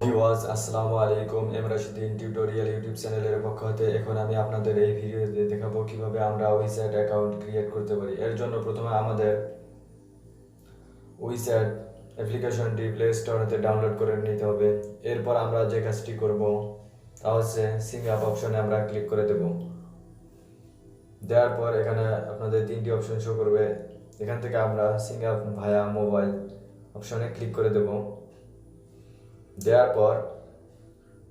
Viewers, আসসালামু আলাইকুম। M রাশিদিন tutorial YouTube চ্যানেলের পক্ষ হতে এখন আমি আপনাদের এই ভিডিওতে দেখাবো কীভাবে আমরা ওয়েবসাইট অ্যাকাউন্ট ক্রিয়েট করতে পারি। এর জন্য প্রথমে আমাদের ওয়েবসাইট অ্যাপ্লিকেশনটি প্লে স্টোর হতে ডাউনলোড করে নিতে হবে। এরপর আমরা যে কাজটি করব, তা হচ্ছে সিং আপ অপশনে আমরা ক্লিক করে দেব। দেওয়ার পর এখানে আপনাদের তিনটি অপশন শো করবে। এখান থেকে আমরা সিং আপ ভায়া মোবাইল অপশনে ক্লিক করে দেবো। দেওয়ার পর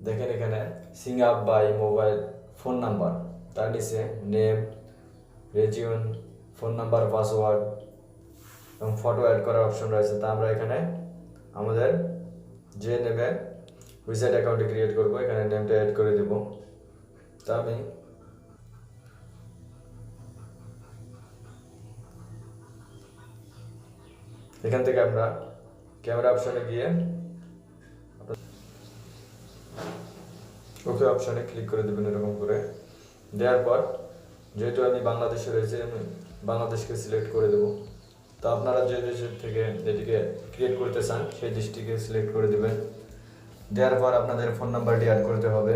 দেখেন এখানে sign up by mobile phone number. তার নিচে নেম রেজিউন ফোন নাম্বার, পাসওয়ার্ড এবং ফটো অ্যাড করার অপশন রয়েছে। তা আমরা এখানে আমাদের যে নেমে উইসাইট অ্যাকাউন্টে ক্রিয়েট করব, এখানে নেমটা অ্যাড করে দেব। তা আমি এখান থেকে আমরা ক্যামেরা অপশনে গিয়ে ওকে অপশনে ক্লিক করে দেবেন এরকম করে। দেওয়ার পর যেহেতু আমি বাংলাদেশে রয়েছে, আমি বাংলাদেশকে সিলেক্ট করে দেবো। তো আপনারা যে দেশের থেকে যেটিকে ক্রিয়েট করতে চান, সেই দেশটিকে সিলেক্ট করে দেবেন। দেওয়ার পর আপনাদের ফোন নাম্বারটি অ্যাড করতে হবে।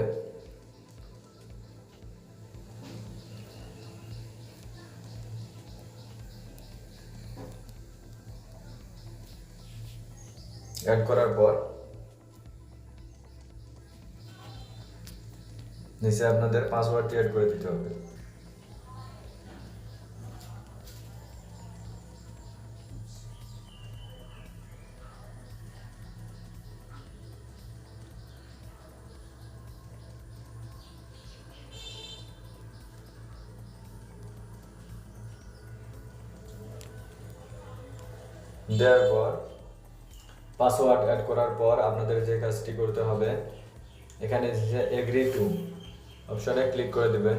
অ্যাড করার পর নিচে আপনাদের পাসওয়ার্ডটি অ্যাড করে দিতে হবে। দেওয়ার পর পাসওয়ার্ড অ্যাড করার পর আপনাদের যে কাজটি করতে হবে, এখানে এগ্রি টু অপশনে ক্লিক করে দেবেন।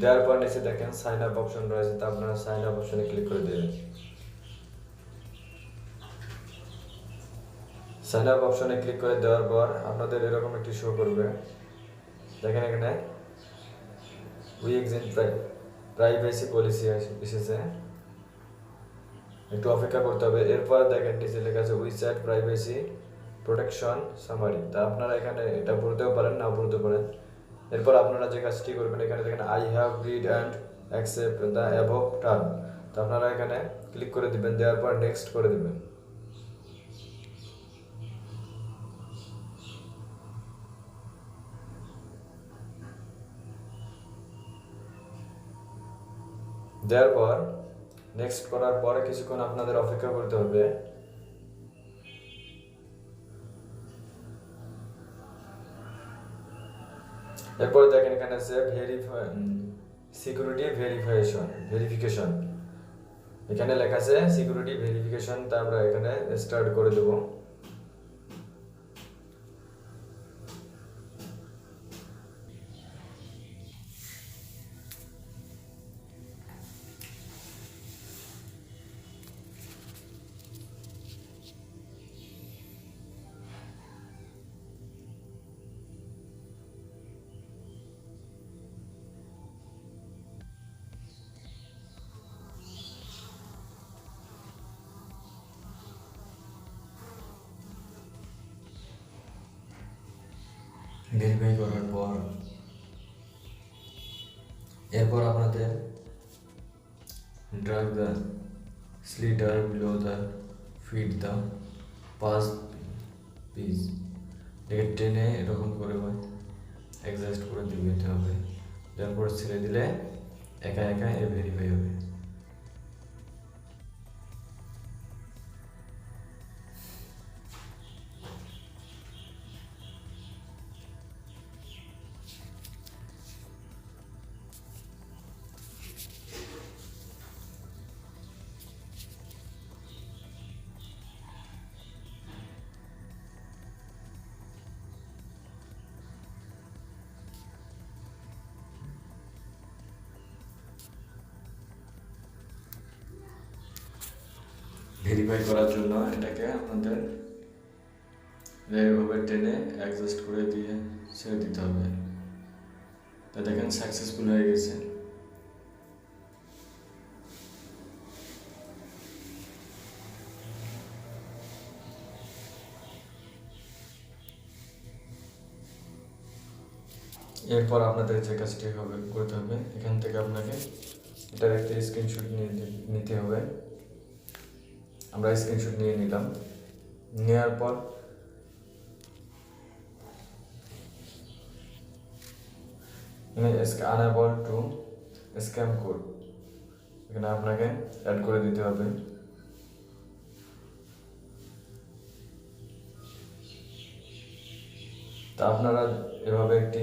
দেওয়ার পর নিচে দেখেন সাইন আপ অপশন রয়েছে, তা আপনারা সাইন আপ অপশনে ক্লিক করে দেবেন। সাইন আপ অপশনে ক্লিক করে দেওয়ার পর আপনাদের এরকম একটি শো করবে। দেখেন এখানে উই এক্সিন প্রাইভেসি পলিসি এসেছে। একটু অপেক্ষা করতে হবে। এরপর দেখেন নিচে লেখা আছে we WeChat privacy protection summary তা আপনারা এখানে এটা পড়তেও পারেন না পড়তে পারেন। এরপর আপনারা যে কাজটি করবেন এখানে দেখেন I have read and accept the above term তো আপনারা এখানে ক্লিক করে দিবেন, দেওয়ার পর নেক্সট করে দিবেন। দেওয়ার পর নেক্সট করার পরে কিছুক্ষণ আপনাদের অপেক্ষা করতে হবে। এরপরে দেখেন এখানে আছে ভেরিফাই সিকিউরিটি ভেরিফিকেশন ভেরিফিকেশন এখানে লেখা আছে সিকিউরিটি ভেরিফিকেশন তা আমরা এখানে স্টার্ট করে দেব। ভেরিফাই করার পর। এরপর আপনাদের drag the slider below the fit the pass piece এটাকে টেনে এরকম করে অ্যাডজাস্ট করে দিয়ে দিতে হবে। তারপর ছেড়ে দিলে একা একা এ ভেরিফাই হবে। ভেরিফাই করার জন্য এটাকে আপনাদের এইভাবে টেনে অ্যাডজাস্ট করে দিয়ে ছেড়ে দিতে হবে। তা দেখেন সাকসেসফুল হয়ে গেছে। এরপর আপনাদের যে কাজটি হবে, করতে হবে, এখান থেকে আপনাকে এটার একটা স্ক্রিনশট নিতে হবে। আমরা স্ক্রিনশট নিয়ে নিলাম। নেওয়ার পর আনাবল টু স্ক্যাম কোড এখানে আপনাকে অ্যাড করে দিতে হবে। তা আপনারা এভাবে একটি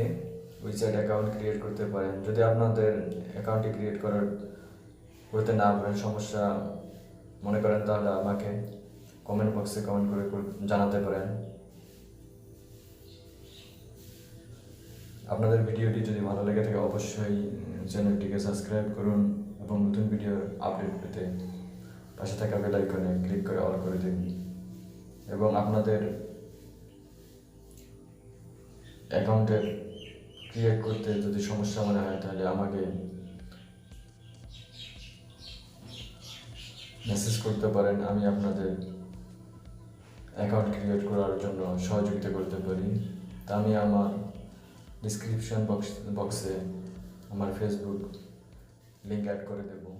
উইচ্যাট অ্যাকাউন্ট ক্রিয়েট করতে পারেন। যদি আপনাদের অ্যাকাউন্টটি ক্রিয়েট করার করতে না পারেন সমস্যা মনে করেন তাহলে আমাকে কমেন্ট বক্সে কমেন্ট করে জানাতে পারেন। আপনাদের ভিডিওটি যদি ভালো লেগে থাকে অবশ্যই চ্যানেলটিকে সাবস্ক্রাইব করুন এবং নতুন ভিডিওর আপডেট পেতে পাশে থাকা বেল আইকনে ক্লিক করে অল করে দিন। এবং আপনাদের অ্যাকাউন্টের ক্রিয়েট করতে যদি সমস্যা মনে হয় তাহলে আমাকে মেসেজ করতে পারেন, আমি আপনাদের অ্যাকাউন্ট ক্রিয়েট করার জন্য সহযোগিতা করতে পারি। তা আমি আমার ডিসক্রিপশন বক্স বক্সে আমার ফেসবুক লিঙ্ক অ্যাড করে দেবো।